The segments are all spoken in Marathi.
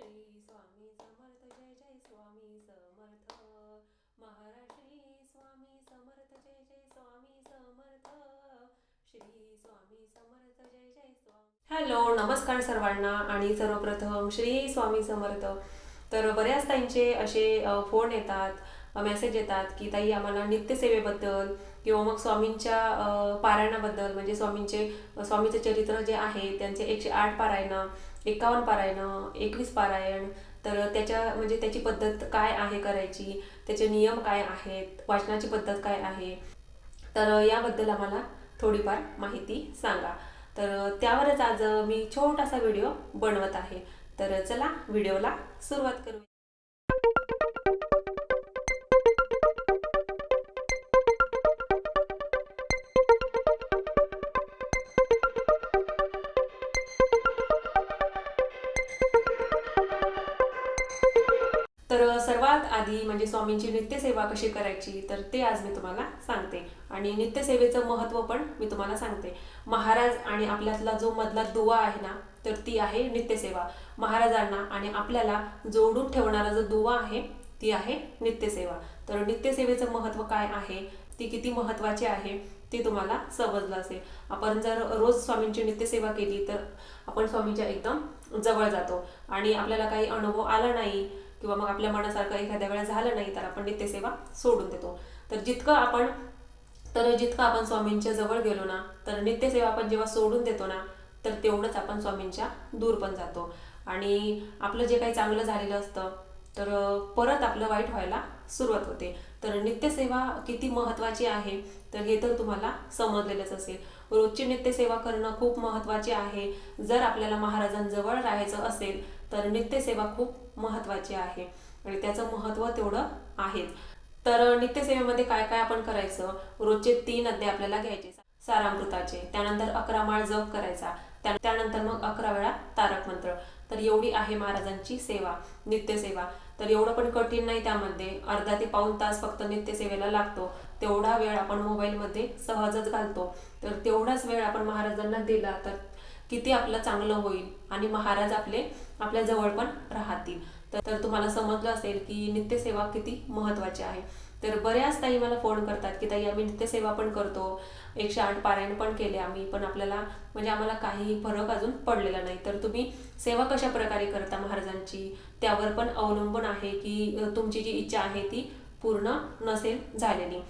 श्री स्वामी समर्थ जय जय स्वामी समर्थ. महाराष्ट्री स्वामी समर्थ जय जय स्वामी समर्थ. श्री स्वामी समर्थ जय जय स्वामी. हॅलो नमस्कार सर्वांना आणि सर्वप्रथम श्री स्वामी समर्थ. तर बऱ्याच ताईंचे असे फोन येतात मेसेज येतात की ताई आम्हाला नित्यसेवेबद्दल किंवा मग स्वामींच्या पारायणाबद्दल म्हणजे स्वामींचे स्वामीचं चरित्र जे आहे त्यांचे एकशे आठ पारायणं एकावन्न पारायणं एकवीस पारायण तर त्याच्या म्हणजे त्याची पद्धत काय आहे करायची त्याचे नियम काय आहेत वाचनाची पद्धत काय आहे? तर याबद्दल आम्हाला थोडीफार माहिती सांगा. तर त्यावरच आज मी छोटासा व्हिडिओ बनवत आहे. तर चला व्हिडिओला सुरुवात करू तर सर्वात आधी म्हणजे स्वामींची नित्यसेवा कशी करायची तर ते आज मी तुम्हाला सांगते. आणि नित्यसेवेचं महत्त्व पण मी तुम्हाला सांगते. महाराज आणि आपल्यातला जो मधला दुवा आहे ना तर ती आहे नित्यसेवा. महाराजांना आणि आपल्याला जोडून ठेवणारा जो दुवा आहे ती आहे नित्यसेवा. तर नित्यसेवेचं महत्त्व काय आहे ती किती महत्त्वाची आहे ते तुम्हाला समजलं असेल. आपण जर रोज स्वामींची नित्यसेवा केली तर आपण स्वामींच्या एकदम जवळ जातो. आणि आपल्याला काही अनुभव आला नाही किंवा मग आपल्या मनासारखं एखाद्या वेळा झालं नाही तर आपण नित्यसेवा सोडून देतो. तर जितकं आपण तर जितकं आपण स्वामींच्या जवळ गेलो ना तर नित्यसेवा आपण जेव्हा सोडून देतो ना तर तेवढंच आपण स्वामींच्या दूर पण जातो. आणि आपलं जे काही चांगलं झालेलं असतं तर परत आपलं वाईट व्हायला सुरुवात होते. तर नित्यसेवा किती महत्त्वाची आहे तर हे तर तुम्हाला समजलेलंच असेल. रोजची नित्यसेवा करणं खूप महत्त्वाचे आहे. जर आपल्याला महाराजांजवळ राहायचं असेल तर नित्यसेवा खूप महत्त्वाची आहे आणि त्याचं महत्त्व तेवढं आहेच तर नित्यसेवेमध्ये काय काय आपण करायचं? रोजचे तीन अध्याय आपल्याला घ्यायचे. सारामृताचे त्यानंतर अकरा माळ जप करायचा त्यानंतर मग अकरा वेळा तारक मंत्र. तर एवढी आहे महाराजांची सेवा नित्यसेवा तर एवढं पण कठीण नाही त्यामध्ये. अर्धा ते पाऊण तास फक्त नित्यसेवेला लागतो. तेवढा वेळ आपण मोबाईलमध्ये सहजच घालतो. तर तेवढाच वेळ आपण महाराजांना दिला तर किती आपलं चांगलं होईल आणि महाराज आपले आपल्या जवळ पण राहतील. तर तुम्हाला समजलं असेल की नित्यसेवा किती महत्त्वाची आहे. तर बऱ्याच ताई मला फोन करतात की ताई आम्ही नित्यसेवा पण करतो. एकशे आठ पारायण पण केले आम्ही पण आपल्याला म्हणजे आम्हाला काही फरक अजून पडलेला नाही. तर तुम्ही सेवा कशा प्रकारे करता महाराजांची? त्यावर पण अवलंबून आहे की तुमची जी इच्छा आहे ती पूर्ण नसेल झालेली.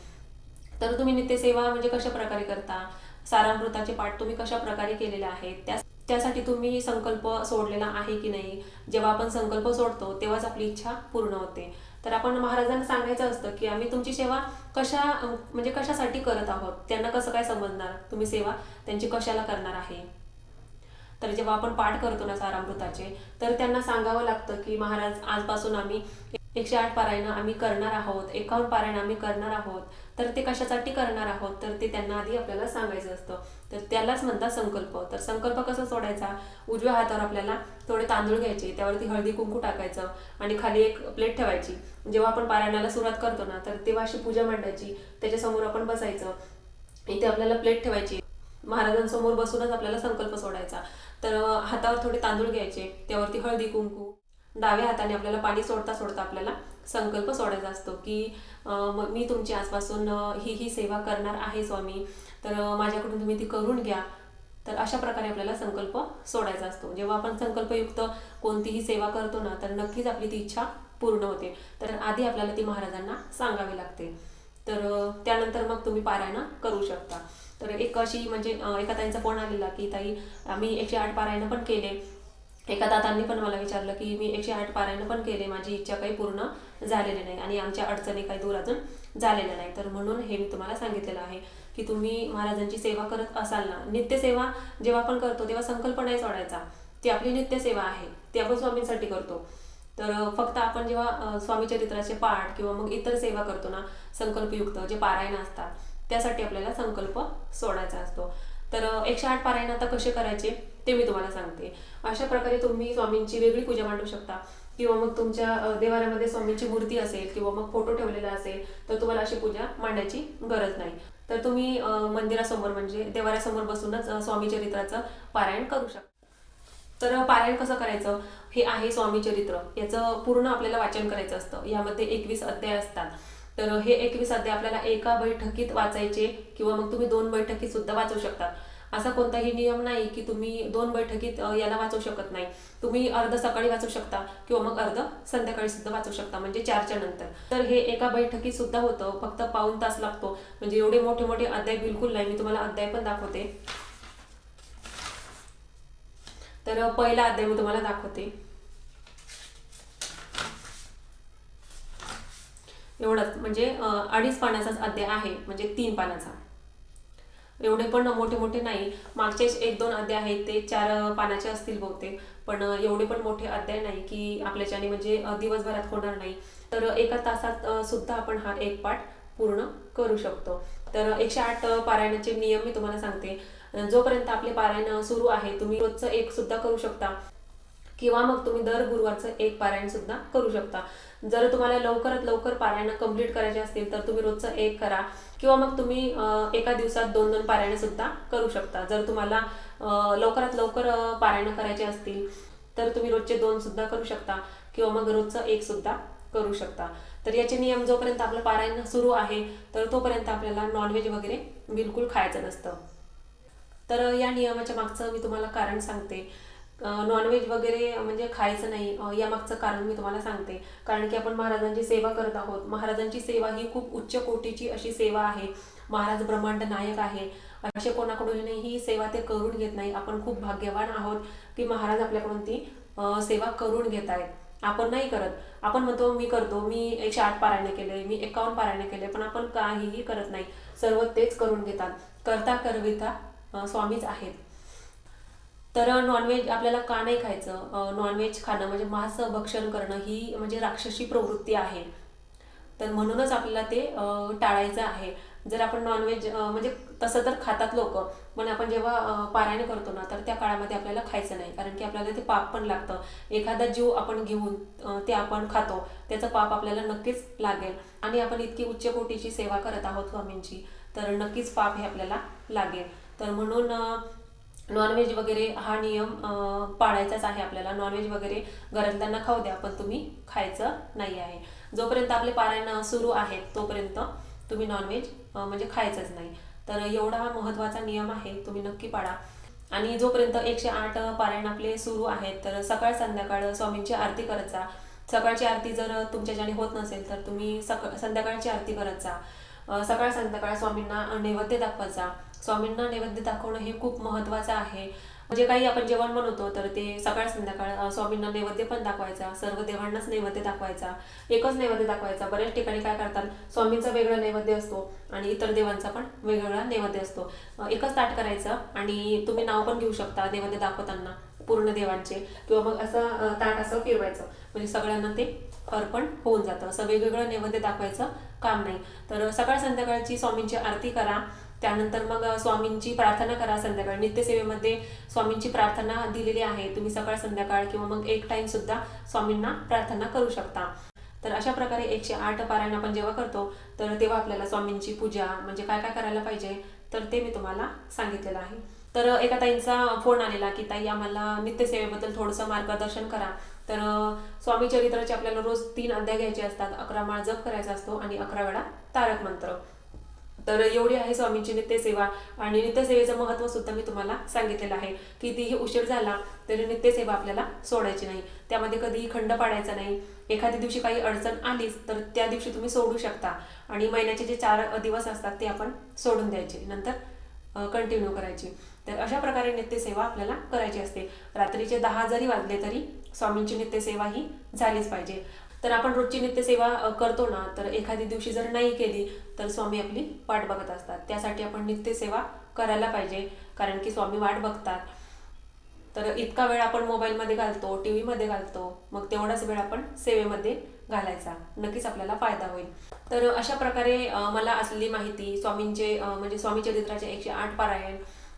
तर तुम्ही नित्यसेवा म्हणजे कशा प्रकारे करता? सारामृताचे पाठ तुम्ही कशा प्रकारे केलेले आहेत? त्या त्यासाठी तुम्ही संकल्प सोडलेला आहे की नाही? जेव्हा आपण संकल्प सोडतो तेव्हाच आपली इच्छा पूर्ण होते. तर आपण महाराजांना सांगायचं असतं की आम्ही तुमची सेवा कशा म्हणजे कशासाठी करत आहोत? त्यांना कसं काय समजणार? तुम्ही सेवा त्यांची कशाला करणार आहे? तर जेव्हा आपण पाठ करतो ना सारामृताचे तर त्यांना सांगावं लागतं की महाराज आजपासून आम्ही एकशे आठ पारायण आम्ही करणार आहोत एकावन्न पारायण आम्ही करणार आहोत तर ते कशासाठी करणार आहोत तर ते त्यांना आधी आपल्याला सांगायचं असतं. तर त्यालाच म्हणतात संकल्प. तर संकल्प कसा सोडायचा? उजव्या हातावर आपल्याला थोडे तांदूळ घ्यायचे त्यावरती हळदी कुंकू टाकायचं आणि खाली एक प्लेट ठेवायची. जेव्हा आपण पारायणाला सुरुवात करतो ना तर तेव्हा अशी पूजा मांडायची त्याच्यासमोर आपण बसायचं. इथे आपल्याला प्लेट ठेवायची. महाराजांसमोर बसूनच आपल्याला संकल्प सोडायचा. तर हातावर थोडे तांदूळ घ्यायचे त्यावरती हळदी कुंकू डाव्या हाताने आपल्याला पाणी सोडता सोडता आपल्याला संकल्प सोडायचा असतो की मी तुमची आजपासून ही ही सेवा करणार आहे स्वामी. तर माझ्याकडून तुम्ही ती करून घ्या. तर अशा प्रकारे आपल्याला संकल्प सोडायचा असतो. जेव्हा आपण संकल्पयुक्त कोणतीही सेवा करतो ना तर नक्कीच आपली ती इच्छा पूर्ण होते. तर आधी आपल्याला ती महाराजांना सांगावी लागते. तर त्यानंतर मग तुम्ही पारायणं करू शकता. तर एक अशी म्हणजे एका ताईंचा फोन आलेला की ताई आम्ही एकशे आठ पारायणं पण केले. एका दादांनी पण मला विचारलं की मी एकशे आठ पारायण पण केले माझी इच्छा काही पूर्ण झालेली नाही आणि आमच्या अडचणी काही दूर अजून झालेल्या नाही तर म्हणून हे मी तुम्हाला सांगितलेलं आहे की तुम्ही महाराजांची सेवा करत असाल ना नित्यसेवा जेव्हा आपण करतो तेव्हा संकल्प नाही सोडायचा. ती आपली नित्यसेवा आहे ती आपण स्वामींसाठी करतो. तर फक्त आपण जेव्हा स्वामी चरित्राचे पाठ किंवा मग इतर सेवा करतो ना संकल्पयुक्त जे पारायण असतात त्यासाठी आपल्याला संकल्प सोडायचा असतो. तर एकशे आठ पारायण आता कसे करायचे? ते मी तुम्हाला सांगते. अशा प्रकारे तुम्ही स्वामींची वेगळी पूजा मांडू शकता. किंवा मग तुमच्या देवाऱ्यामध्ये स्वामींची मूर्ती असेल किंवा मग फोटो ठेवलेला असेल तर तुम्हाला अशी पूजा मांडायची गरज नाही. तर तुम्ही मंदिरासमोर म्हणजे देवाऱ्यासमोर बसूनच स्वामी चरित्राचं पारायण करू शकता तर पारायण कसं करायचं? हे आहे स्वामी चरित्र. याचं पूर्ण आपल्याला वाचन करायचं असतं. यामध्ये एकवीस अध्याय असतात. तर हे एकवीस अध्याय आपल्याला एका बैठकीत वाचायचे किंवा मग तुम्ही दोन बैठकीत सुद्धा वाचू शकता. असा कोणताही नियम नाही की तुम्ही दोन बैठकीत याला वाचू शकत नाही. तुम्ही अर्ध सकाळी वाचू शकता किंवा मग अर्ध संध्याकाळी सुद्धा वाचू शकता म्हणजे चारच्या नंतर. तर हे एका बैठकीत सुद्धा होतं फक्त पाऊन तास लागतो. म्हणजे एवढे मोठे मोठे अध्याय बिलकुल नाही मी तुम्हाला अध्याय पण दाखवते. तर पहिला अध्याय मी तुम्हाला दाखवते. एवढंच म्हणजे अडीच पानाचाच अध्याय आहे म्हणजे तीन पानाचा. एवढे पण मोठे मोठे नाही. मागचे एक दोन अध्याय आहेत ते चार पानाचे असतील बहुतेक. पण एवढे पण मोठे अध्याय नाही की आपल्याच्याने म्हणजे दिवसभरात होणार नाही. तर एका तासात सुद्धा आपण हा एक पाठ पूर्ण करू शकतो. तर एकशे आठ पारायणाचे नियम मी तुम्हाला सांगते. जोपर्यंत आपले पारायण सुरू आहे तुम्ही रोजचं एक सुद्धा करू शकता. किंवा मग तुम्ही दर गुरुवारचं एक पारायण सुद्धा करू शकता. जर तुम्हाला लवकरात लवकर पारायण कंप्लीट करायचे असतील तर तुम्ही रोजचं एक करा. किंवा मग तुम्ही एका दिवसात दोन दोन पारायण सुद्धा करू शकता. जर तुम्हाला लवकरात लवकर पारायण करायचे असतील तर तुम्ही रोजचे दोन सुद्धा करू शकता. किंवा मग रोजचं एक सुद्धा करू शकता. तर याचे नियम जोपर्यंत आपलं पारायण सुरू आहे तर तोपर्यंत आपल्याला नॉनव्हेज वगैरे बिलकुल खायचं नसतं. तर या नियमाच्या मागचं मी तुम्हाला कारण सांगते. नॉनव्हेज वगैरे म्हणजे खायचं नाही यामागचं कारण मी तुम्हाला सांगते. कारण की आपण महाराजांची सेवा करत आहोत. महाराजांची सेवा ही खूप उच्च कोटीची अशी सेवा आहे. महाराज ब्रह्मांड नायक आहे. असे कोणाकडूनही ही सेवा ते करून घेत नाही. आपण खूप भाग्यवान आहोत की महाराज आपल्याकडून ती सेवा करून घेत आहेत. आपण नाही करत. आपण म्हणतो मी करतो. मी एकशे आठ पारायणे केले मी एकावन्न पारायणे केले. पण आपण काहीही करत नाही. सर्व तेच करून घेतात. करता करविता स्वामीच आहेत. तर नॉनव्हेज आपल्याला का नाही खायचं? नॉनव्हेज खाणं म्हणजे मांस भक्षण करणं ही म्हणजे राक्षसी प्रवृत्ती आहे. तर म्हणूनच आपल्याला ते टाळायचं आहे. जर आपण नॉनव्हेज म्हणजे तसं तर खातात लोक पण आपण जेव्हा पारायण करतो ना तर त्या काळामध्ये आपल्याला खायचं नाही. कारण की आपल्याला ते पाप पण लागतं. एखादा जीव आपण घेऊन ते आपण खातो. त्याचं पाप आपल्याला नक्कीच लागेल. आणि आपण इतकी उच्च कोटीची सेवा करत आहोत स्वामींची तर नक्कीच पाप हे आपल्याला लागेल. तर म्हणून नॉनव्हेज वगैरे हा नियम पाळायचाच आहे आपल्याला. नॉनव्हेज वगैरे घरातल्यांना खाऊ द्या पण तुम्ही खायचं नाही आहे. जोपर्यंत आपले पारायण सुरू आहेत तोपर्यंत तुम्ही नॉनव्हेज म्हणजे खायचंच नाही. तर एवढा हा महत्त्वाचा नियम आहे तुम्ही नक्की पाळा. आणि जोपर्यंत एकशे आठ पारायण आपले सुरू आहेत तर सकाळ संध्याकाळ स्वामींची आरती करत जा. सकाळची आरती जर तुमच्याच्याने होत नसेल तर तुम्ही सकाळ संध्याकाळची आरती करत जा. सकाळ संध्याकाळ स्वामींना नैवेद्य दाखवत जा. स्वामींना नैवेद्य दाखवणं हे खूप महत्त्वाचं आहे. म्हणजे काही आपण जेवण बनवतो तर ते सकाळ संध्याकाळ स्वामींना नैवेद्य पण दाखवायचा. सर्व देवांनाच नैवेद्य दाखवायचा. एकच नैवेद्य दाखवायचा. बऱ्याच ठिकाणी काय करतात स्वामींचा वेगळा नैवेद्य असतो आणि इतर देवांचा पण वेगवेगळा नैवेद्य असतो. एकच ताट करायचं आणि तुम्ही नाव पण घेऊ शकता नैवेद्य दाखवताना पूर्ण देवांचे. किंवा मग असं ताट असं फिरवायचं. म्हणजे सगळ्यांना ते अर्पण होऊन जातं. असं वेगवेगळं नैवेद्य दाखवायचं काम नाही. तर सकाळ संध्याकाळची स्वामींची आरती करा. त्यानंतर मग स्वामींची प्रार्थना करा संध्याकाळ. नित्यसेवेमध्ये स्वामींची प्रार्थना दिलेली आहे. तुम्ही सकाळ संध्याकाळ किंवा मग एक टाइम सुद्धा स्वामींना प्रार्थना करू शकता. तर अशा प्रकारे एकशे आठ पारायण आपण जेव्हा करतो तर तेव्हा आपल्याला स्वामींची पूजा म्हणजे काय काय करायला पाहिजे तर ते मी तुम्हाला सांगितलेलं आहे. तर एका ताईंचा फोन आलेला की ताई आम्हाला नित्यसेवेबद्दल थोडंसं मार्गदर्शन करा. तर स्वामी चरित्राचे आपल्याला रोज तीन अध्याय घ्यायचे असतात. अकरा माळ जप करायचा असतो आणि अकरा वेळा तारक मंत्र. तर एवढी आहे स्वामींची नित्यसेवा आणि नित्यसेवेचं महत्त्व सुद्धा मी तुम्हाला सांगितलेलं आहे. कितीही उशीर झाला तरी नित्यसेवा आपल्याला सोडायची नाही. त्यामध्ये कधीही खंड पाडायचा नाही. एखाद्या दिवशी काही अडचण आलीच तर त्या दिवशी तुम्ही सोडू शकता. आणि महिन्याचे जे चार दिवस असतात ते आपण सोडून द्यायचे. नंतर कंटिन्यू करायची. तर अशा प्रकारे नित्यसेवा आपल्याला करायची असते. रात्रीचे दहा जरी वाजले तरी स्वामींची नित्यसेवा ही झालीच पाहिजे. तर आपण रोजची नित्यसेवा करतो ना तर एखादी दिवशी जर नाही केली तर स्वामी आपली वाट बघत असतात. त्यासाठी आपण नित्यसेवा करायला पाहिजे कारण की स्वामी वाट बघतात. तर इतका वेळ आपण मोबाईलमध्ये घालतो टी व्हीमध्ये घालतो मग तेवढाच वेळ आपण सेवेमध्ये घालायचा. नक्कीच आपल्याला फायदा होईल. तर अशा प्रकारे मला असलेली माहिती स्वामींचे म्हणजे स्वामी चरित्राचे एकशे आठ पारायण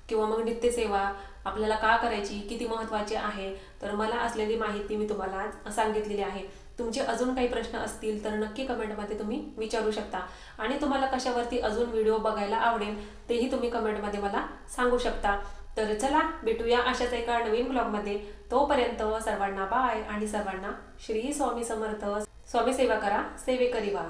किंवा मग नित्यसेवा आपल्याला का करायची किती महत्त्वाची आहे तर मला असलेली माहिती मी तुम्हाला आज सांगितलेली आहे. तुमचे अजून काही प्रश्न असतील तर नक्की कमेंटमध्ये तुम्ही विचारू शकता. आणि तुम्हाला कशावरती अजून व्हिडिओ बघायला आवडेल तेही तुम्ही कमेंटमध्ये मला सांगू शकता. तर चला भेटूया अशाच एका नवीन ब्लॉगमध्ये तोपर्यंत सर्वांना बाय आणि सर्वांना श्री स्वामी समर्थ. स्वामी सेवा करा सेवेकरी व्हा